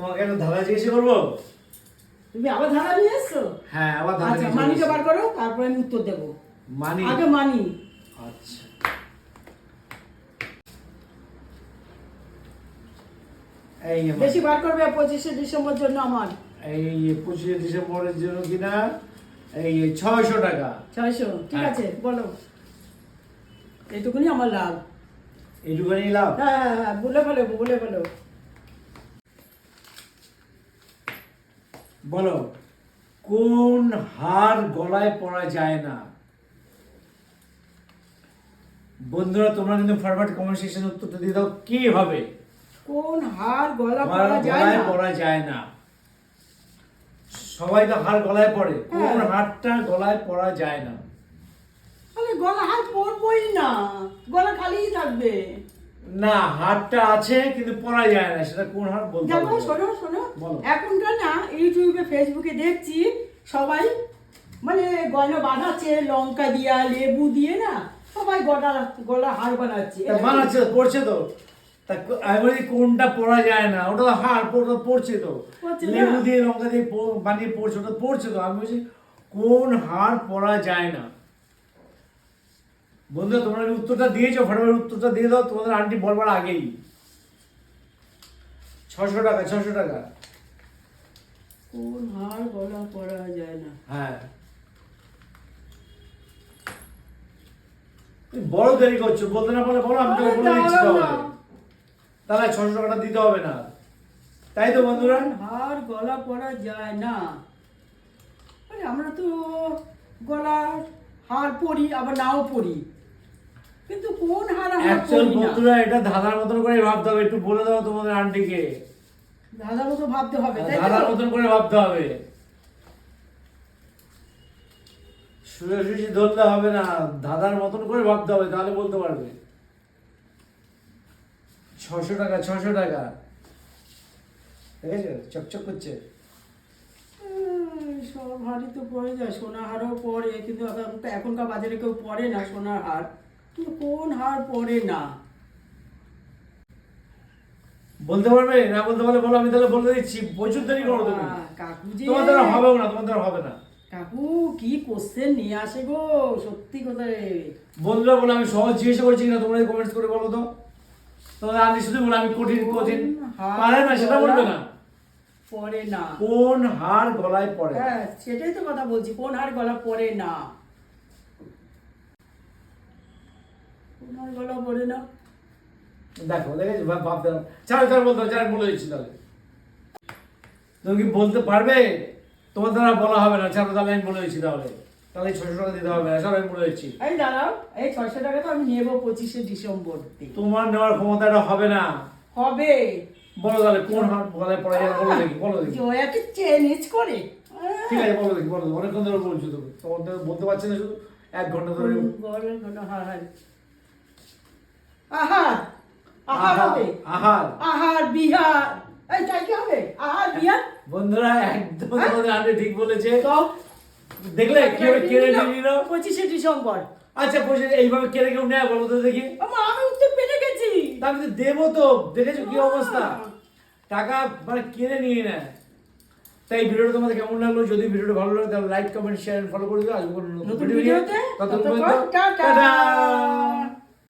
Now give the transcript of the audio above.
তোমাকে একটা ধাঁধা জিজ্ঞেস করব? তুমি আবার ধারা নিয়ে এসছো? হ্যাঁ আবার ধাঁধা আচ্ছা মানিটা বার করো তারপরে আমি উত্তর দেবো। মানি? আগে মানি। আচ্ছা। এই বেশি বার করবে পঁচিশে ডিসেম্বর জন্য আমার। এই পঁচিশে ডিসেম্বরের জন্য কিনা? এই ছয়শো টাকা। ছয়শো ঠিক হ্যাঁ। আছে বলো। এইটুকুনি আমার লাভ। এইটুখানি লাভ? হ্যাঁ হ্যাঁ হ্যাঁ বলে ফেলো বলে ফেলো। বলো কোন হার গলায় পরা যায় না? বন্ধুরা তোমরা কিন্তু ফরওয়ার্ড কমেন্ট সেকশনে উত্তরটা দিয়ে দাও কি হবে? কোন হার গলা হার পরা যায় গলায় না? পরা যায় না। সবাই তো হার গলায় পরে কোন হ্যাঁ। হারটা গলায় পরা যায় না? আরে গলা হার পরবই না গলা খালিই থাকবে। না হারটা আছে কিন্তু পরা যায় না সেটা কোন হার বলতে দেখো শোনো শোনো। এখনকার না ইউটিউবে ফেসবুকে দেখছি সবাই মানে গয়না বাঁধাচ্ছে লঙ্কা দিয়া লেবু দিয়ে না সবাই গলা গলা হার বানাচ্ছে। বানাচ্ছে পড়ছে তো। আমি বলি কোনটা পড়া যায় না? ওটা হার ওটা পড়ছে তো। লেবু দিয়ে লঙ্কা দিয়ে বানিয়ে পড়ছে ওটা পড়ছে তো। আমি বলছি কোন হার পড়া যায় না? বন্ধুরা তোমরা উত্তরটা দিয়েছ ফটাফট উত্তরটা দিয়ে দাও তোমাদের আন্টি বলবার আগেই। ছশো টাকা ছশো টাকা। কোন হার গলা পরা যায় না। হ্যাঁ। বড় দেরি করছ বলতে না বলে বলো আমি তোকে বলে দিচ্ছি। তাহলে। ছশো টাকাটা দিতে হবে না। তাই তো বন্ধুরা? হার গলা পরা যায় না। আরে আমরা তো গলার হার পরি আবার নাও পরি কিন্তু কোন হার অ্যাকচুয়াল বন্ধুরা এটা ধাঁধার মতন করে ভাবতে হবে একটু বলে দাও তোমাদের আন্টিকে। ভাবতে হবে ধাঁধার মতন করে ভাবতে হবে। ধরলে হবে না ধাঁধার মতন করে ভাবতে হবে তাহলে বলতে পারবে। ছশো টাকা ছশো টাকা। দেখেছ? চকচক করছে। সব হারই তো পরে যায় সোনা হারও পরে কিন্তু এখনকার বাজারে কেউ পরে না সোনার হার। কোন হার পরে না। বলতে পারবে? না বলতে পারলে বলো আমি তাহলে বলে দিচ্ছি। প্রচুর দেরি করো তুমি। কাকু যে তোমার দ্বারা হবেও না তোমার দ্বারা হবে না। কাকু কি কোশ্চেন নিয়ে আসে গো? সত্যি কথা রে। বন্ধুরা বলে আমি সহজ জিজ্ঞেস করছি কিনা তোমরা কমেন্টস করে বলো তো। তোমাদের আন্টি শুধু বলে আমি কঠিন কঠিন। পারে না সেটা বলবে না। পরে না। কোন হার গলায় পড়ে হ্যাঁ সেটাই তো কথা বলছি। কোন হার গলা পরে না। না দেখো দেখেছি ভাবতে। ছাড়ো ছাড়ো বলতে হবে, বলে দিচ্ছি তাহলে। তুমি কি বলতে পারবে? তোমার দ্বারা বলা হবে না ছাড়ো তাহলে আমি বলে দিচ্ছি তাহলে। তাহলে ছশো টাকা দিতে হবে না ছাড়ো আমি বলে দিচ্ছি। এই দাঁড়াও এই ছয়শো টাকা তো আমি নেব পঁচিশে ডিসেম্বর তোমার নেওয়ার ক্ষমতাটা হবে না। হবে। বলো তাহলে কোন হার গলায় পড়ে যায় বলো দেখি বলো দেখি। জয়াকে চেঞ্জ করে। ঠিক আছে বলো দেখি বলো অনেকক্ষণ ধরে বলছো তুমি। তোমার বলতে পারছি না শুধু। এক ঘণ্টা ধরে। হার আহার আহার হবে? আহার। আহার বিহার। এই তাই কি হবে? আহার বিহার? বন্ধুরা একদম হ্যাঁ? তোমাদের আন্টি ঠিক বলেছে। তো? দেখলে কেড়ে নিল? পঁচিশে ডিসেম্বর। আচ্ছা বসে এইভাবে কেড়ে কেউ নেয় বলো তো দেখি। আমি উত্তর পেরে গেছি। আমি তো দেবো তো। দেখেছ কি অবস্থা? টাকা মানে কিনে নিয়ে নেয়। তাই ভিডিওটা তোমাদের কেমন লাগল? যদি ভিডিওটা ভালো লাগে তাহলে লাইক কমেন্ট শেয়ার ফলো করে দিও। কোনো নতুন ভিডিওতে ততক্ষণ টাটা।